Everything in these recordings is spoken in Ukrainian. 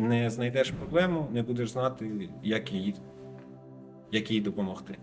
Не знайдеш проблему, не будеш знати, як її, як їй допомогти.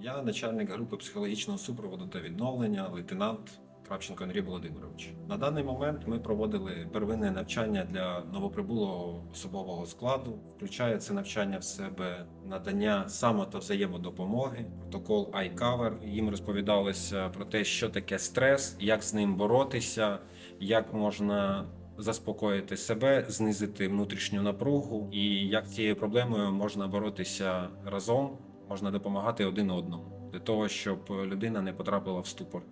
Я начальник групи психологічного супроводу та відновлення, лейтенант Кравченко Андрій Володимирович. На даний момент ми проводили первинне навчання для новоприбулого особового складу. Включає це навчання в себе надання само та взаємодопомоги, протокол iCover. Їм розповідалося про те, що таке стрес, як з ним боротися, як можна заспокоїти себе, знизити внутрішню напругу, і як цією проблемою можна боротися разом, можна допомагати один одному для того, щоб людина не потрапила в ступор.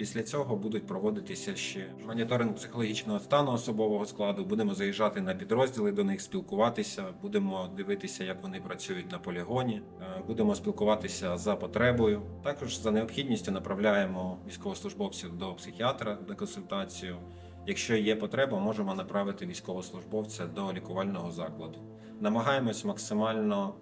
Після цього будуть проводитися ще моніторинг психологічного стану особового складу. Будемо заїжджати на підрозділи до них, спілкуватися. Будемо дивитися, як вони працюють на полігоні. Е, Будемо спілкуватися за потребою. Також за необхідністю направляємо військовослужбовців до психіатра на консультацію. Якщо є потреба, можемо направити військовослужбовця до лікувального закладу. Намагаємось максимально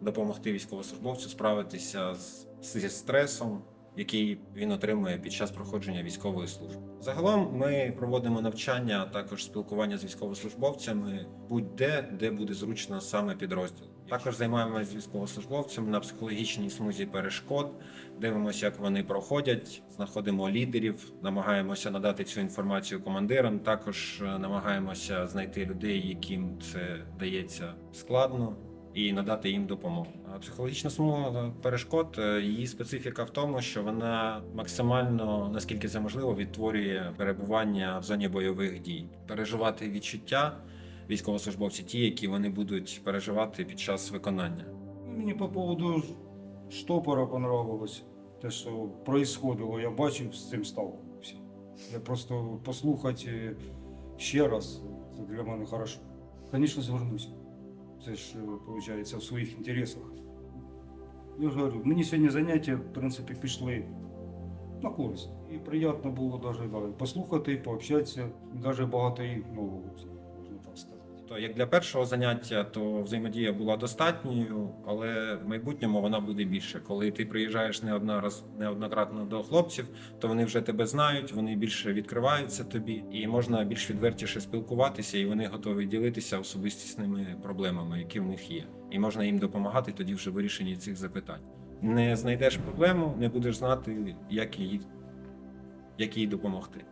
допомогти військовослужбовцю справитися з, зі стресом, який він отримує під час проходження військової служби. Загалом ми проводимо навчання, а також спілкування з військовослужбовцями будь-де, де буде зручно саме підрозділ. Також займаємося з військовослужбовцями на психологічній смузі перешкод, дивимося, як вони проходять, знаходимо лідерів, намагаємося надати цю інформацію командирам. Також е, намагаємося знайти людей, яким це дається складно і надати їм допомогу. Психологічна смуга перешкод е, її специфіка в тому, що вона максимально, наскільки це можливо, відтворює перебування в зоні бойових дій, переживати відчуття військовослужбовці, ті, які вони будуть переживати під час виконання. Мені по поводу штопора понравилось. Те, що происходило, я бачив, з цим сталкувався. Я просто послухати е, ще раз, це для мене хорошо. Звісно, звернуся. Це ж, виходить, в своїх інтересах. Я ж говорю, мені сьогодні заняття, в принципі, пішли на користь. І приємно було навіть послухати, пообщатися, навіть багато і нового, сказати. То як для першого заняття, то взаємодія була достатньою, але в майбутньому вона буде більше. Коли ти приїжджаєш не одна раз неоднократно до хлопців, то вони вже тебе знають, вони більше відкриваються тобі, і можна більш відвертіше спілкуватися, і вони готові ділитися особистісними проблемами, які в них є. І можна їм допомагати тоді вже вирішенні цих запитань. Не знайдеш проблему, не будеш знати, як її, як їй допомогти.